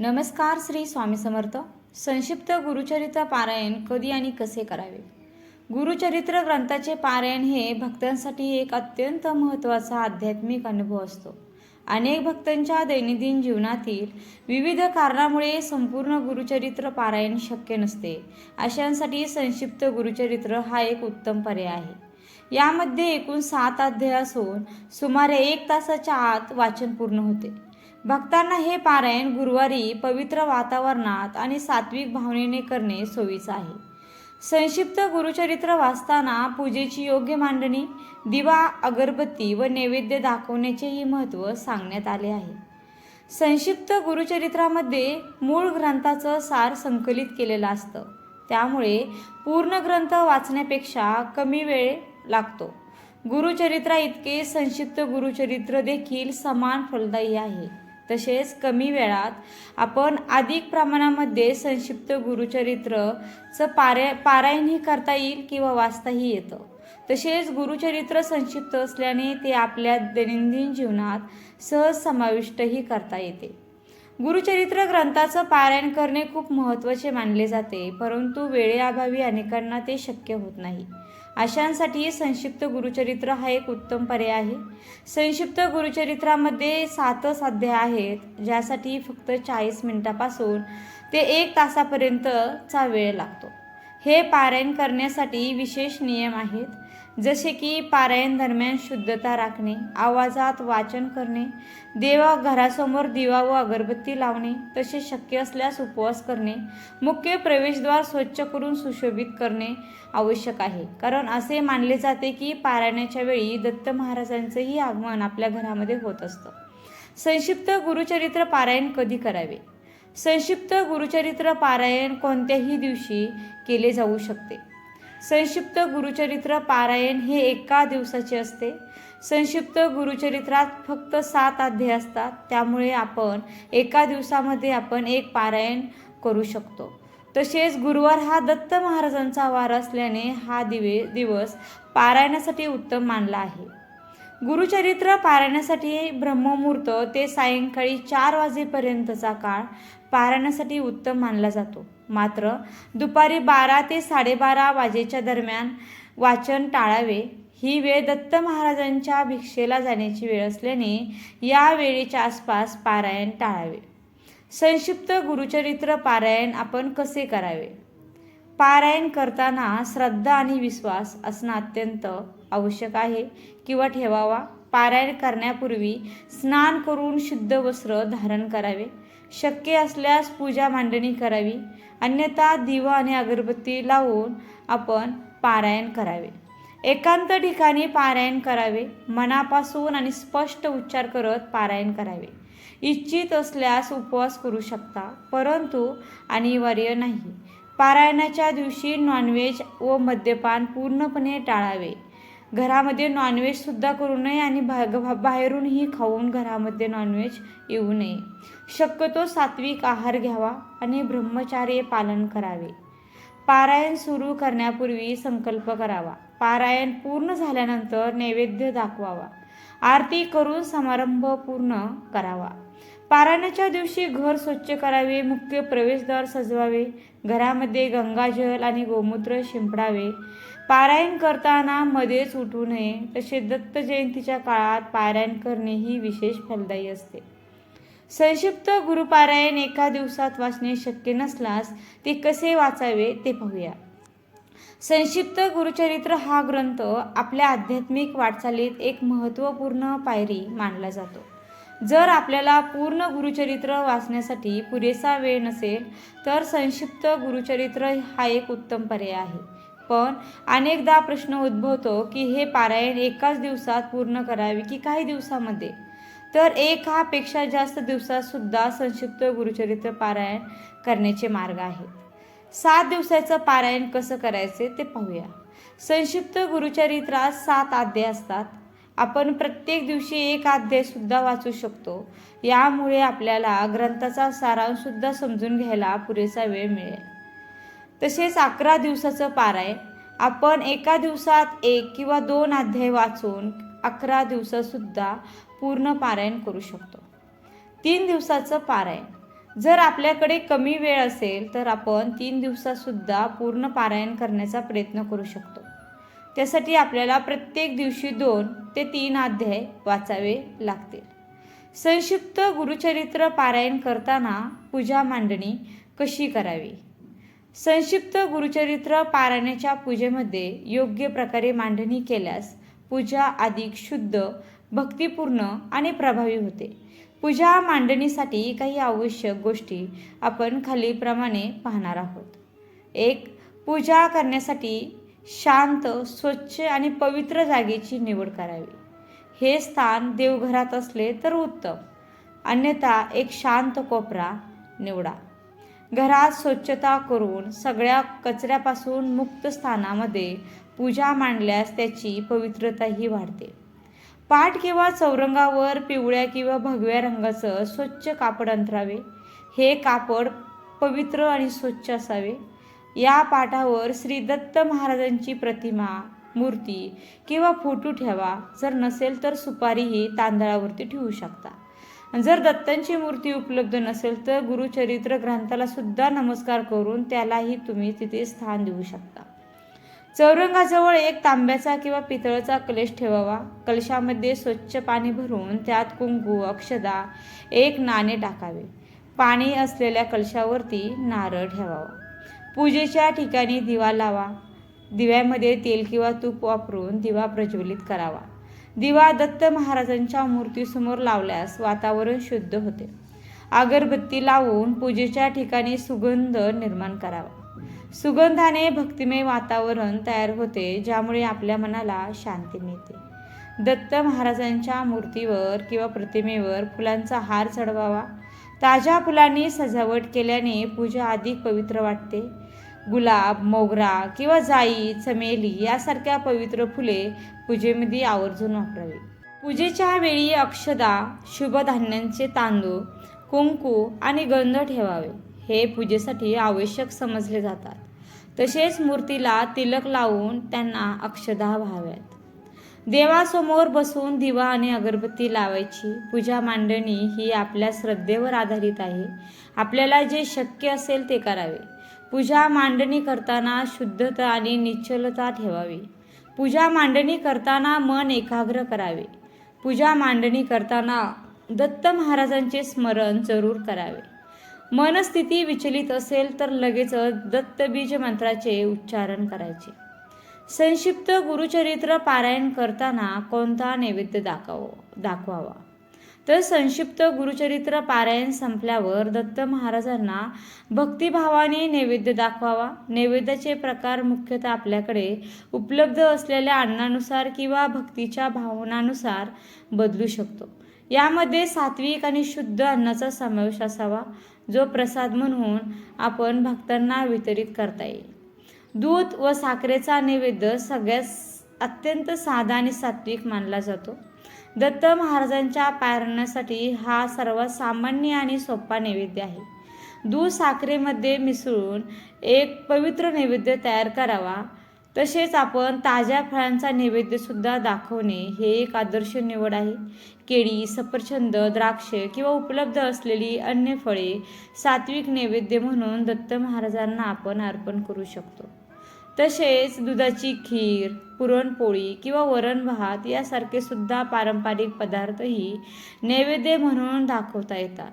नमस्कार श्री स्वामी समर्थ. संक्षिप्त गुरुचरित्र पारायण कधी आणि कसे करावे? गुरुचरित्र ग्रंथाचे पारायण हे भक्तांसाठी एक अत्यंत महत्त्वाचा आध्यात्मिक अनुभव असतो. अनेक भक्तांच्या दैनंदिन जीवनातील विविध कारणामुळे संपूर्ण गुरुचरित्र पारायण शक्य नसते. अशांसाठी संक्षिप्त गुरुचरित्र हा एक उत्तम पर्याय आहे. यामध्ये एकूण सात अध्याय असून सुमारे एक तासाच्या आत वाचन पूर्ण होते. भक्तांना हे पारायण गुरुवारी पवित्र वातावरणात आणि सात्विक भावनेने करणे सोयीचं आहे. संक्षिप्त गुरुचरित्र वाचताना पूजेची योग्य मांडणी दिवा अगरबत्ती व नैवेद्य दाखवण्याचेही महत्त्व सांगण्यात आले आहे. संक्षिप्त गुरुचरित्रामध्ये मूळ ग्रंथाचं सार संकलित केलेलं असतं. त्यामुळे पूर्ण ग्रंथ वाचण्यापेक्षा कमी वेळ लागतो. गुरुचरित्रा इतके संक्षिप्त गुरुचरित्र देखील समान फलदायी आहे. तसेच कमी वेळात आपण अधिक प्रमाणामध्ये संक्षिप्त गुरुचरित्रचं पारे पारायणही करता येईल किंवा वाचताही येतं. तसेच गुरुचरित्र संक्षिप्त असल्याने ते आपल्या दैनंदिन जीवनात सहज समाविष्टही करता येते. गुरुचरित्र ग्रंथाचं पारायण करणे खूप महत्त्वाचे मानले जाते परंतु वेळेअभावी अनेकांना ते शक्य होत नाही. अशांसाठी संक्षिप्त गुरुचरित्र हा एक उत्तम पर्याय आहे. संक्षिप्त गुरुचरित्रामध्ये सातच अध्याय आहेत ज्यासाठी फक्त चाळीस मिनिटापासून ते एक तासापर्यंतचा वेळ लागतो. हे पारायण करण्यासाठी विशेष नियम आहेत. जसे की पारायण दरम्यान शुद्धता राखणे आवाजात वाचन करणे देवा घरासमोर दिवा व अगरबत्ती लावणे तसे शक्य असल्यास उपवास करणे मुख्य प्रवेशद्वार स्वच्छ करून सुशोभित करणे आवश्यक आहे. कारण असे मानले जाते की पारायणाच्या वेळी दत्त महाराजांचंही आगमन आपल्या घरामध्ये होत असतं. संक्षिप्त गुरुचरित्र पारायण कधी करावे? संक्षिप्त गुरुचरित्र पारायण कोणत्याही दिवशी केले जाऊ शकते. संक्षिप्त गुरुचरित्र पारायण हे एका दिवसाचे असते. संक्षिप्त गुरुचरित्रात फक्त सात अध्याय असतात. त्यामुळे आपण एका दिवसामध्ये आपण एक पारायण करू शकतो. तसेच गुरुवार हा दत्त महाराजांचा वार असल्याने हा दिवे दिवस पारायणासाठी उत्तम मानला आहे. गुरुचरित्र पारायणासाठी ब्रह्ममुहूर्त ते सायंकाळी चार वाजेपर्यंतचा काळ पारायणासाठी उत्तम मानला जातो. मात्र दुपारी बारा ते साडेबारा वाजेच्या दरम्यान वाचन टाळावे ही वेळ दत्त महाराजांच्या भिक्षेला जाण्याची वेळ असल्याने या वेळेच्या आसपास पारायण टाळावे. संक्षिप्त गुरुचरित्र पारायण आपण कसे करावे? पारायण करताना श्रद्धा आणि विश्वास असणं अत्यंत आवश्यक आहे. किंवा ठेवावा. पारायण करण्यापूर्वी स्नान करून शुद्ध वस्त्र धारण करावे. शक्य असल्यास पूजा मांडणी करावी. अन्यथा दिवा आणि अगरबत्ती लावून आपण पारायण करावे. एकांत ठिकाणी पारायण करावे. मनापासून आणि स्पष्ट उच्चार करत पारायण करावे. इच्छित असल्यास उपवास करू शकता परंतु अनिवार्य नाही. पारायणाच्या दिवशी नॉनव्हेज व मद्यपान पूर्णपणे टाळावे. घरामध्ये नॉनव्हेजसुद्धा करू नये आणि भा बाहेरूनही खाऊन घरामध्ये नॉनव्हेज येऊ नये. शक्यतो सात्विक आहार घ्यावा आणि ब्रह्मचार्य पालन करावे. पारायण सुरू करण्यापूर्वी संकल्प करावा. पारायण पूर्ण झाल्यानंतर नैवेद्य दाखवावा. आरती करून समारंभ पूर्ण करावा. पारायणाच्या दिवशी घर स्वच्छ करावे मुख्य प्रवेशद्वार सजवावे घरामध्ये गंगाजल आणि गोमूत्र शिंपडावे. पारायण करताना मध्येच उठू नये तसे दत्त जयंतीच्या काळात पारायण करणे ही विशेष फलदायी असते. संक्षिप्त गुरुपारायण एका दिवसात वाचणे शक्य नसल्यास ते कसे वाचावे ते पाहूया. संक्षिप्त गुरुचरित्र हा ग्रंथ आपल्या आध्यात्मिक वाटचालीत एक महत्त्वपूर्ण पायरी मानला जातो. जर आपल्याला पूर्ण गुरुचरित्र वाचण्यासाठी पुरेसा वेळ नसेल तर संक्षिप्त गुरुचरित्र हा एक उत्तम पर्याय आहे. पण अनेकदा प्रश्न उद्भवतो की हे पारायण एकाच दिवसात पूर्ण करावे की काही दिवसामध्ये? तर एक हा पेक्षा जास्त दिवसात सुद्धा संक्षिप्त गुरुचरित्र पारायण करण्याचे मार्ग आहेत. सात दिवसाचं पारायण कसं करायचे ते पाहूया. संक्षिप्त गुरुचरित्रात सात अध्याय असतात. आपण प्रत्येक दिवशी एक अध्यायसुद्धा वाचू शकतो. यामुळे आपल्याला ग्रंथाचा सारांशसुद्धा समजून घ्यायला पुरेसा वेळ मिळेल. तसेच अकरा दिवसाचं पाराय आपण एका दिवसात एक किंवा दोन अध्याय वाचून अकरा दिवसातसुद्धा पूर्ण पारायण करू शकतो. तीन दिवसाचं पारायण. जर आपल्याकडे कमी वेळ असेल तर आपण तीन दिवसातसुद्धा पूर्ण पारायण करण्याचा प्रयत्न करू शकतो. त्यासाठी आपल्याला प्रत्येक दिवशी दोन ते तीन अध्याय वाचावे लागतील. संक्षिप्त गुरुचरित्र पारायण करताना पूजा मांडणी कशी करावी? संक्षिप्त गुरुचरित्र पारायणाच्या पूजेमध्ये योग्य प्रकारे मांडणी केल्यास पूजा अधिक शुद्ध भक्तिपूर्ण आणि प्रभावी होते. पूजा मांडणीसाठी काही आवश्यक गोष्टी आपण खालीलप्रमाणे पाहणार आहोत. एक पूजा करण्यासाठी शांत स्वच्छ आणि पवित्र जागेची निवड करावी. हे स्थान देवघरात असले तर उत्तम. अन्यथा एक शांत कोपरा निवडा. घरात स्वच्छता करून सगळ्या कचऱ्यापासून मुक्त स्थानामध्ये पूजा मांडल्यास त्याची पवित्रताही वाढते. पाठ किंवा चौरंगावर पिवळ्या किंवा भगव्या रंगाचं स्वच्छ कापड अंतरावे. हे कापड पवित्र आणि स्वच्छ असावे. या पाठावर श्री दत्त महाराजांची प्रतिमा मूर्ती किंवा फोटो ठेवा. जर नसेल तर सुपारीही तांदळावरती ठेवू शकता. जर दत्तांची मूर्ती उपलब्ध नसेल तर गुरुचरित्र ग्रंथाला सुद्धा नमस्कार करून त्यालाही तुम्ही तिथे स्थान देऊ शकता. चौरंगाजवळ एक तांब्याचा किंवा पितळाचा कलश ठेवावा. कलशामध्ये स्वच्छ पाणी भरून त्यात कुंकू अक्षदा एक नाणे टाकावे. पाणी असलेल्या कलशावरती नारळ ठेवावा. पूजेच्या ठिकाणी दिवा लावा. दिव्यामध्ये तेल किंवा तूप वापरून दिवा प्रज्वलित करावा. दिवा दत्त महाराजांच्या मूर्तीसमोर लावल्यास वातावरण शुद्ध होते. अगरबत्ती लावून पूजेच्या ठिकाणी सुगंध निर्माण करावा. सुगंधाने भक्तिमय वातावरण तयार होते ज्यामुळे आपल्या मनाला शांती मिळते. दत्त महाराजांच्या मूर्तीवर किंवा प्रतिमेवर फुलांचा हार चढवावा. ताज्या फुलांनी सजावट केल्याने पूजा अधिक पवित्र वाटते. गुलाब मोगरा किंवा जाई चमेली यासारख्या पवित्र फुले पूजेमध्ये आवर्जून वापरावी. पूजेच्या वेळी अक्षदा शुभधान्यांचे तांदूळ कुंकू आणि गंध ठेवावे. हे पूजेसाठी आवश्यक समजले जातात. तसेच मूर्तीला तिलक लावून त्यांना अक्षदा व्हाव्यात. देवासमोर बसून दिवा आणि अगरबत्ती लावायची पूजा मांडणी ही आपल्या श्रद्धेवर आधारित आहे. आपल्याला जे शक्य असेल ते करावे. पूजा मांडणी करताना शुद्धता आणि निश्चलता ठेवावी. पूजा मांडणी करताना मन एकाग्र करावे. पूजा मांडणी करताना दत्त महाराजांचे स्मरण जरूर करावे. मनस्थिती विचलित असेल तर लगेच दत्तबीज मंत्राचे उच्चारण करायचे. संक्षिप्त गुरुचरित्र पारायण करताना कोणता नैवेद्य दाखव दाखवावा? तर संक्षिप्त गुरुचरित्र पारायण संपल्यावर दत्त महाराजांना भक्तिभावाने नैवेद्य दाखवावा. नैवेद्याचे प्रकार मुख्यतः आपल्याकडे उपलब्ध असलेल्या अन्नानुसार किंवा भक्तीच्या भावनानुसार बदलू शकतो. यामध्ये सात्विक आणि शुद्ध अन्नाचा समावेश असावा जो प्रसाद म्हणून आपण भक्तांना वितरित करता येईल. दूध व साखरेचा नैवेद्य सगळ्यात अत्यंत साधा आणि सात्विक मानला जातो. दत्त महाराजांच्या पारण्यासाठी हा सर्वात सामान्य आणि सोपा नैवेद्य आहे. दूध साखरेमध्ये मिसळून एक पवित्र नैवेद्य तयार करावा. तसेच आपण ताज्या फळांचा नैवेद्यसुद्धा दाखवणे हे एक आदर्श निवड आहे. केळी सफरचंद द्राक्ष किंवा उपलब्ध असलेली अन्य फळे सात्विक नैवेद्य म्हणून दत्त महाराजांना आपण अर्पण करू शकतो. तसेच दुधाची खीर पुरणपोळी किंवा वरण भात यासारखे सुद्धा पारंपरिक पदार्थही नैवेद्य म्हणून दाखवता येतात.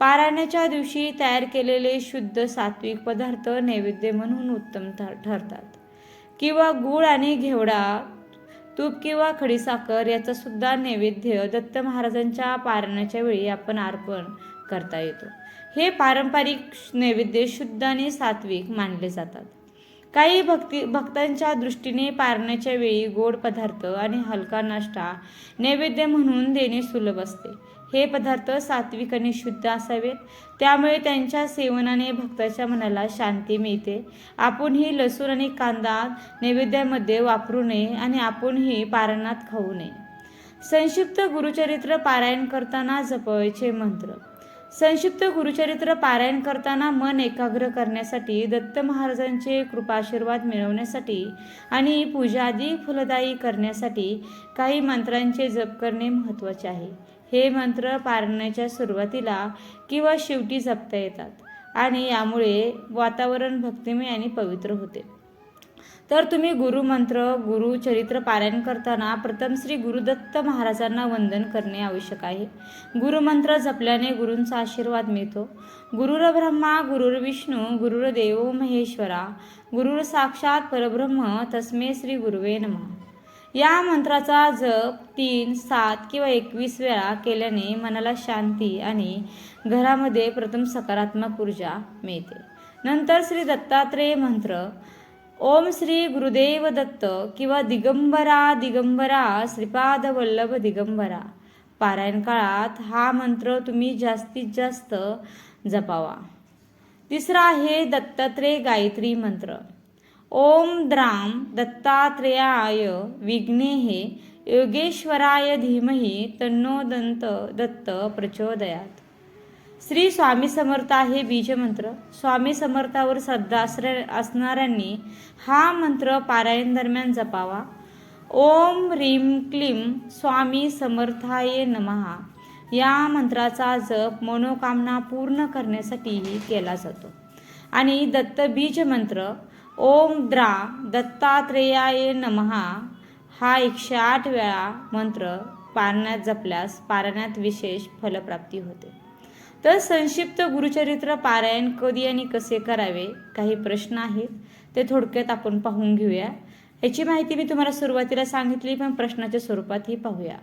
पारायणाच्या दिवशी तयार केलेले शुद्ध सात्विक पदार्थ नैवेद्य म्हणून उत्तम ठरतात. किंवा गूळ आणि घेवडा तूप किंवा खडीसाखर याचा सुद्धा नैवेद्य दत्त महाराजांच्या पारायणाच्या वेळी आपण अर्पण करता येतो. हे पारंपरिक नैवेद्य शुद्ध आणि सात्विक मानले जातात. काही भक्ती भक्तांच्या दृष्टीने पारण्याच्या वेळी गोड पदार्थ आणि हलका नाश्ता नैवेद्य म्हणून देणे सुलभ असते. हे पदार्थ सात्विक आणि शुद्ध असावेत. त्यामुळे त्यांच्या सेवनाने भक्ताच्या मनाला शांती मिळते. आपणही लसूण आणि कांदा नैवेद्यामध्ये वापरू नये आणि आपणही पारणात खाऊ नये. संक्षिप्त गुरुचरित्र पारायण करताना जपवायचे मंत्र. संक्षिप्त गुरुचरित्र पारायण करताना मन एकाग्र करण्यासाठी दत्त महाराजांचे कृपाशीर्वाद मिळवण्यासाठी आणि पूजा आदी फलदायी करण्यासाठी काही मंत्रांचे जप करणे महत्त्वाचे आहे. हे मंत्र पारण्याच्या सुरुवातीला किंवा शेवटी जपता येतात आणि यामुळे वातावरण भक्तिमय आणि पवित्र होते. तर तुम्ही गुरुमंत्र गुरुचरित्र पारायण करताना प्रथम श्री गुरुदत्त महाराजांना वंदन करणे आवश्यक आहे. गुरुमंत्र जपल्याने गुरूंचा आशीर्वाद मिळतो. गुरुर ब्रह्मा गुरुर विष्णू गुरुर देव महेश्वरा गुरुर साक्षात परब्रह्म तस्मे श्री गुरुवे नम. या मंत्राचा जप तीन सात किंवा एकवीस वेळा केल्याने मनाला शांती आणि घरामध्ये प्रथम सकारात्मक ऊर्जा मिळते. नंतर श्री दत्तात्रेय मंत्र ओम श्री गुरुदेव दत्त किंवा दिगंबरा दिगंबरा श्रीपाद वल्लभ दिगंबरा. पारायण काळात हा मंत्र तुम्ही जास्तीत जास्त जपावा. तिसरा आहे दत्तात्रेय गायत्री मंत्र. ओम द्राम दत्तात्रेयाय विघ्नेहे योगेश्वराय धीमहि तन्नो दंत दत्त प्रचोदयात. श्री स्वामी समर्थ आहे बीजमंत्र स्वामी समर्थावर श्रद्धा असऱ्या असणाऱ्यांनी हा मंत्र पारायण दरम्यान जपावा. ओम रीम क्लीम स्वामी समर्थाय नमहा या मंत्राचा जप मनोकामना पूर्ण करण्यासाठीही केला जातो. आणि दत्त बीज मंत्र ओम द्रा दत्तात्रेयाय नमहा हा एकशे आठ वेळा मंत्र पारण्यात जपल्यास पारण्यात विशेष फलप्राप्ती होते. तर संक्षिप्त गुरुचरित्र पारायण कधी आणि कसे करावे? काही प्रश्न आहेत. ते थोडक्यात आपण पाहून घेऊया. याची माहिती मी तुम्हाला सुरुवातीला सांगितली पण प्रश्नाच्या स्वरूपातही पाहूया.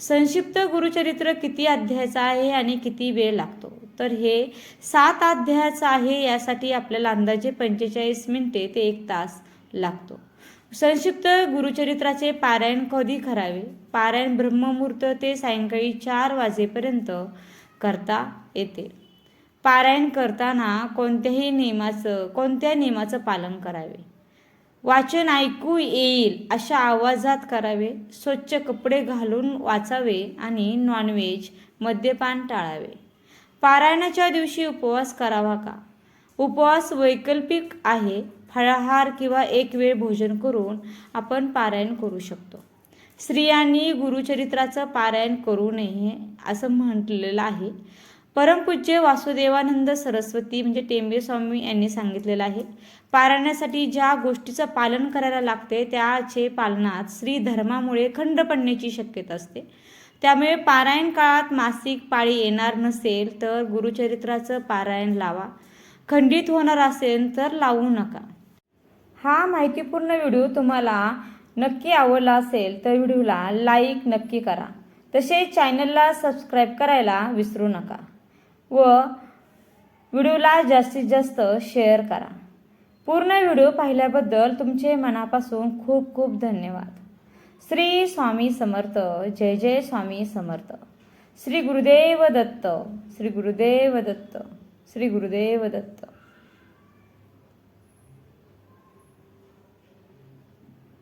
संक्षिप्त गुरुचरित्र किती अध्यायाचं आहे आणि किती वेळ लागतो? तर हे सात अध्यायाचं आहे यासाठी आपल्याला अंदाजे पंचेचाळीस मिनिटे ते एक तास लागतो. संक्षिप्त गुरुचरित्राचे पारायण कधी करावे? पारायण ब्रह्ममुहूर्त ते सायंकाळी चार वाजेपर्यंत करता येते. पारायण करताना कोणत्याही नियमाचं कोणत्या नियमाचं पालन करावे? वाचन ऐकू येईल अशा आवाजात करावे स्वच्छ कपडे घालून वाचावे आणि नॉनव्हेज मद्यपान टाळावे. पारायणाच्या दिवशी उपवास करावा का? उपवास वैकल्पिक आहे फळाहार किंवा एक वेळ भोजन करून आपण पारायण करू शकतो. स्त्रियांनी गुरुचरित्राचं पारायण करू नये असं म्हटलेलं आहे. परमपूज्य वासुदेवानंद सरस्वती म्हणजे टेंबे स्वामी यांनी सांगितलेलं आहे. पारायणासाठी ज्या गोष्टीचं पालन करायला लागते त्याचे पालनात स्त्री धर्मामुळे खंड पडण्याची शक्यता असते. त्यामुळे पारायण काळात मासिक पाळी येणार नसेल तर गुरुचरित्राचं पारायण लावा. खंडित होणार असेल तर लावू नका. हा माहितीपूर्ण व्हिडिओ तुम्हाला नक्की आवडला असेल तर व्हिडिओला लाईक नक्की करा. तसेच चॅनलला सबस्क्राईब करायला विसरू नका व व्हिडिओला जास्तीत जास्त शेअर करा. पूर्ण व्हिडिओ पाहिल्याबद्दल तुमचे मनापासून खूप खूप धन्यवाद. श्री स्वामी समर्थ जय जय स्वामी समर्थ. श्री गुरुदेव दत्त श्री गुरुदेव दत्त श्री गुरुदेव दत्त.